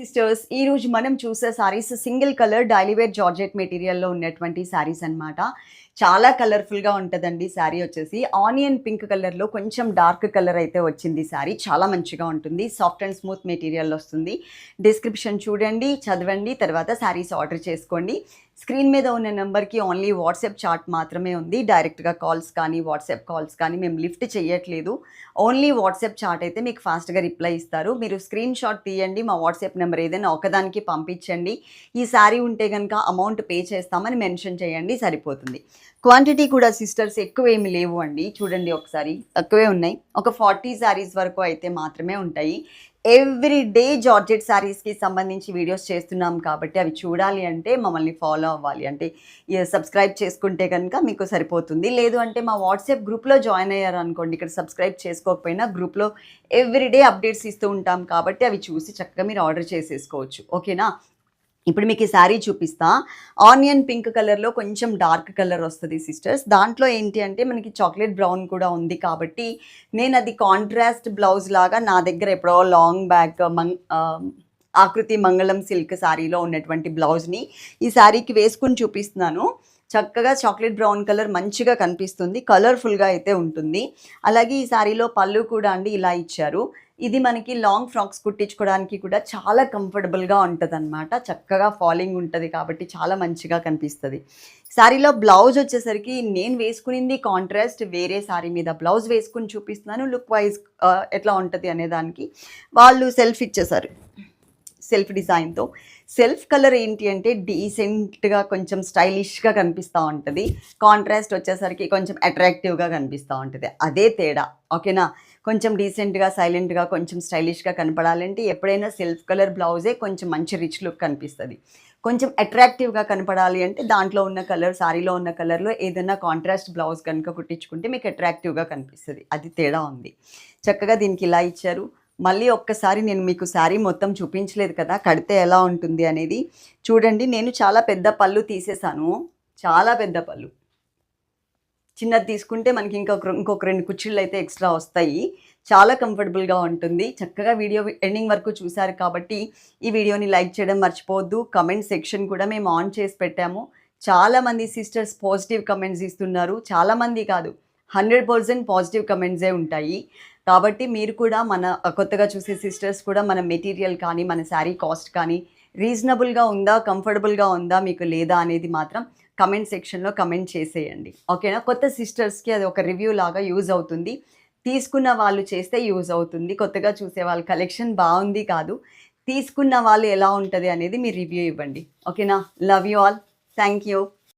Sisters ఈ రోజు మనం చూసే sarees single colour daily wear georgette మెటీరియల్లో ఉన్నటువంటి సారీస్ అన్నమాట. చాలా కలర్ఫుల్గా ఉంటుందండి శారీ వచ్చేసి. ఆనియన్ పింక్ కలర్లో కొంచెం డార్క్ కలర్ అయితే వచ్చింది శారీ చాలా మంచిగా ఉంటుంది. సాఫ్ట్ అండ్ స్మూత్ మెటీరియల్ వస్తుంది. డిస్క్రిప్షన్ చూడండి చదవండి తర్వాత శారీస్ ఆర్డర్ చేసుకోండి. స్క్రీన్ మీద ఉన్న నెంబర్కి ఓన్లీ వాట్సాప్ చాట్ మాత్రమే ఉంది. డైరెక్ట్గా కాల్స్ కానీ వాట్సాప్ కాల్స్ కానీ మేము లిఫ్ట్ చేయట్లేదు. ఓన్లీ వాట్సాప్ చాట్ అయితే మీకు ఫాస్ట్గా రిప్లై ఇస్తారు. మీరు స్క్రీన్ షాట్ తీయండి మా వాట్సాప్ నెంబర్ ఏదైనా ఒకదానికి పంపించండి. ఈ శారీ ఉంటే కనుక అమౌంట్ పే చేస్తామని మెన్షన్ చేయండి సరిపోతుంది. క్వాంటిటీ కూడా సిస్టర్స్ ఎక్కువ ఏమి లేవు అండి. చూడండి ఒకసారి తక్కువే ఉన్నాయి. ఒక ఫార్టీ శారీస్ వరకు అయితే మాత్రమే ఉంటాయి. ఎవ్రీ డే జార్జెట్ శారీస్కి సంబంధించి వీడియోస్ చేస్తున్నాం కాబట్టి అవి చూడాలి అంటే మమ్మల్ని ఫాలో అవ్వాలి. అంటే సబ్స్క్రైబ్ చేసుకుంటే కనుక మీకు సరిపోతుంది. లేదు అంటే మా వాట్సాప్ గ్రూప్లో జాయిన్ అయ్యారు అనుకోండి. ఇక్కడ సబ్స్క్రైబ్ చేసుకోకపోయినా గ్రూప్లో ఎవ్రీ డే అప్డేట్స్ ఇస్తూ ఉంటాం కాబట్టి అవి చూసి చక్కగా మీరు ఆర్డర్ చేసేసుకోవచ్చు. ఓకేనా? ఇప్పుడు మీకు ఈ శారీ చూపిస్తా. ఆనియన్ పింక్ కలర్లో కొంచెం డార్క్ కలర్ వస్తుంది సిస్టర్స్ దాంట్లో ఏంటి అంటే మనకి చాక్లెట్ బ్రౌన్ కూడా ఉంది కాబట్టి నేను అది కాంట్రాస్ట్ బ్లౌజ్ లాగా నా దగ్గర ఎప్పుడో లాంగ్ బ్యాక్ మంగ్ ఆకృతి మంగళం సిల్క్ శారీలో ఉన్నటువంటి బ్లౌజ్ని ఈ శారీకి వేసుకుని చూపిస్తున్నాను. చక్కగా చాక్లెట్ బ్రౌన్ కలర్ మంచిగా కనిపిస్తుంది కలర్ఫుల్గా అయితే ఉంటుంది. అలాగే ఈ శారీలో పళ్ళు కూడా అండి ఇలా ఇచ్చారు. ఇది మనకి లాంగ్ ఫ్రాక్స్ కుట్టించుకోవడానికి కూడా చాలా కంఫర్టబుల్గా ఉంటుంది అనమాట చక్కగా ఫాలింగ్ ఉంటుంది కాబట్టి చాలా మంచిగా కనిపిస్తుంది. శారీలో బ్లౌజ్ వచ్చేసరికి నేను వేసుకునింది కాంట్రాస్ట్ వేరే శారీ మీద బ్లౌజ్ వేసుకుని చూపిస్తున్నాను లుక్ వైజ్ ఎట్లా ఉంటుంది అనే దానికి వాళ్ళు సెల్ఫ్ ఇచ్చేసారు. సెల్ఫ్ డిజైన్తో సెల్ఫ్ కలర్ ఏంటి అంటే డీసెంట్గా కొంచెం స్టైలిష్గా కనిపిస్తూ ఉంటుంది. కాంట్రాస్ట్ వచ్చేసరికి కొంచెం అట్రాక్టివ్గా కనిపిస్తూ ఉంటుంది. అదే తేడా. ఓకేనా కొంచెం డీసెంట్గా సైలెంట్గా కొంచెం స్టైలిష్గా కనపడాలంటే ఎప్పుడైనా సెల్ఫ్ కలర్ బ్లౌజే కొంచెం మంచి రిచ్ లుక్ కనిపిస్తుంది. కొంచెం అట్రాక్టివ్గా కనపడాలి అంటే దాంట్లో ఉన్న కలర్ సారీలో ఉన్న కలర్లో ఏదైనా కాంట్రాస్ట్ బ్లౌజ్ కనుక కుట్టించుకుంటే మీకు అట్రాక్టివ్గా కనిపిస్తుంది. అది తేడా ఉంది. చక్కగా దీనికి ఇలా ఇచ్చారు. మళ్ళీ ఒక్కసారి నేను మీకు శారీ మొత్తం చూపించలేదు కదా కడితే ఎలా ఉంటుంది అనేది. చూడండి నేను చాలా పెద్ద పళ్ళు తీసేసాను చాలా పెద్ద పళ్ళు. చిన్నది తీసుకుంటే మనకి ఇంకొక ఇంకొక రెండు కుర్చీలు అయితే ఎక్స్ట్రా వస్తాయి. చాలా కంఫర్టబుల్గా ఉంటుంది. చక్కగా వీడియో ఎండింగ్ వరకు చూశారు కాబట్టి ఈ వీడియోని లైక్ చేయడం మర్చిపోవద్దు. కమెంట్ సెక్షన్ కూడా మేము ఆన్ చేసి పెట్టాము. చాలామంది సిస్టర్స్ పాజిటివ్ కమెంట్స్ ఇస్తున్నారు. చాలామంది కాదు హండ్రెడ్ పర్సెంట్ పాజిటివ్ కమెంట్సే ఉంటాయి. కాబట్టి మీరు కూడా మన కొత్తగా చూసే సిస్టర్స్ కూడా మన మెటీరియల్ కానీ మన శారీ కాస్ట్ కానీ రీజనబుల్గా ఉందా కంఫర్టబుల్గా ఉందా మీకు లేదా అనేది మాత్రం కమెంట్ సెక్షన్లో కమెంట్ చేసేయండి. ఓకేనా కొత్త సిస్టర్స్కి అది ఒక రివ్యూ లాగా యూజ్ అవుతుంది. తీసుకున్న వాళ్ళు చేస్తే యూజ్ అవుతుంది. కొత్తగా చూసే వాళ్ళ కలెక్షన్ బాగుంది కాదు. తీసుకున్న వాళ్ళు ఎలా ఉంటుంది అనేది మీరు రివ్యూ ఇవ్వండి. ఓకేనా love you all thank you